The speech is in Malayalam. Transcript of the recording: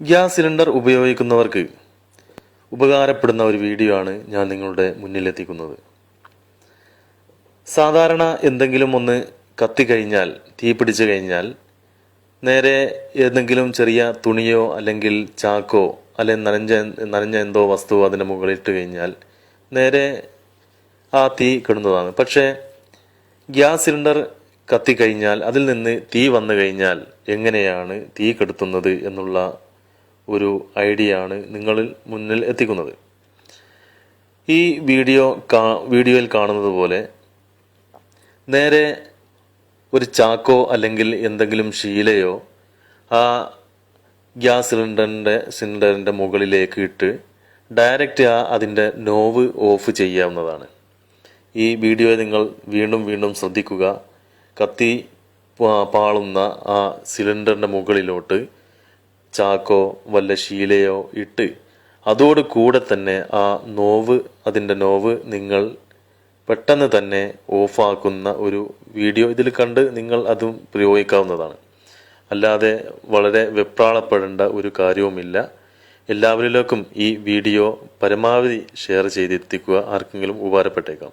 ഗ്യാസ് സിലിണ്ടർ ഉപയോഗിക്കുന്നവർക്ക് ഉപകാരപ്പെടുന്ന ഒരു വീഡിയോ ആണ് ഞാൻ നിങ്ങളുടെ മുന്നിലെത്തിക്കുന്നത്. സാധാരണ എന്തെങ്കിലും ഒന്ന് കത്തിക്കഴിഞ്ഞാൽ തീ പിടിച്ചു കഴിഞ്ഞാൽ നേരെ ഏതെങ്കിലും ചെറിയ തുണിയോ അല്ലെങ്കിൽ ചാക്കോ അല്ലെങ്കിൽ നനഞ്ഞ നനഞ്ഞ എന്തോ വസ്തു അതിന്റെ മുകളിൽ ഇട്ട് കഴിഞ്ഞാൽ നേരെ ആ തീ കിടുന്നതാണ്. പക്ഷേ ഗ്യാസ് സിലിണ്ടർ കത്തിക്കഴിഞ്ഞാൽ അതിൽ നിന്ന് തീ വന്നു കഴിഞ്ഞാൽ എങ്ങനെയാണ് തീ കെടുത്തുന്നത് എന്നുള്ള ഒരു ഐഡിയ ആണ് നിങ്ങളിൽ മുന്നിൽ എത്തിക്കുന്നത്. ഈ വീഡിയോ കാ വീഡിയോയിൽ കാണുന്നത് പോലെ നേരെ ഒരു ചാക്കോ അല്ലെങ്കിൽ എന്തെങ്കിലും ശീലയോ ആ ഗ്യാസ് സിലിണ്ടറിന്റെ സിലിണ്ടറിന്റെ മുകളിലേക്ക് ഇട്ട് ഡയറക്റ്റ് ആ അതിന്റെ നോവ് ഓഫ് ചെയ്യാവുന്നതാണ്. ഈ വീഡിയോ നിങ്ങൾ വീണ്ടും വീണ്ടും ശ്രദ്ധിക്കുക. കത്തി പാളുന്ന ആ സിലിണ്ടറിന്റെ മുകളിലോട്ട് ചാക്കോ വല്ല ശീലയോ ഇട്ട് അതോട് കൂടെ തന്നെ ആ നോവ് അതിന്റെ നോവ് നിങ്ങൾ പെട്ടെന്ന് തന്നെ ഓഫാക്കുന്ന ഒരു വീഡിയോ ഇതിൽ കണ്ട് നിങ്ങൾ അതും പ്രയോഗിക്കാവുന്നതാണ്. അല്ലാതെ വളരെ വെപ്രാളപ്പെടേണ്ട ഒരു കാര്യവുമില്ല. എല്ലാവരിലേക്കും ഈ വീഡിയോ പരമാവധി ഷെയർ ചെയ്തെത്തിക്കുക. ആർക്കെങ്കിലും ഉപകാരപ്പെട്ടേക്കാം.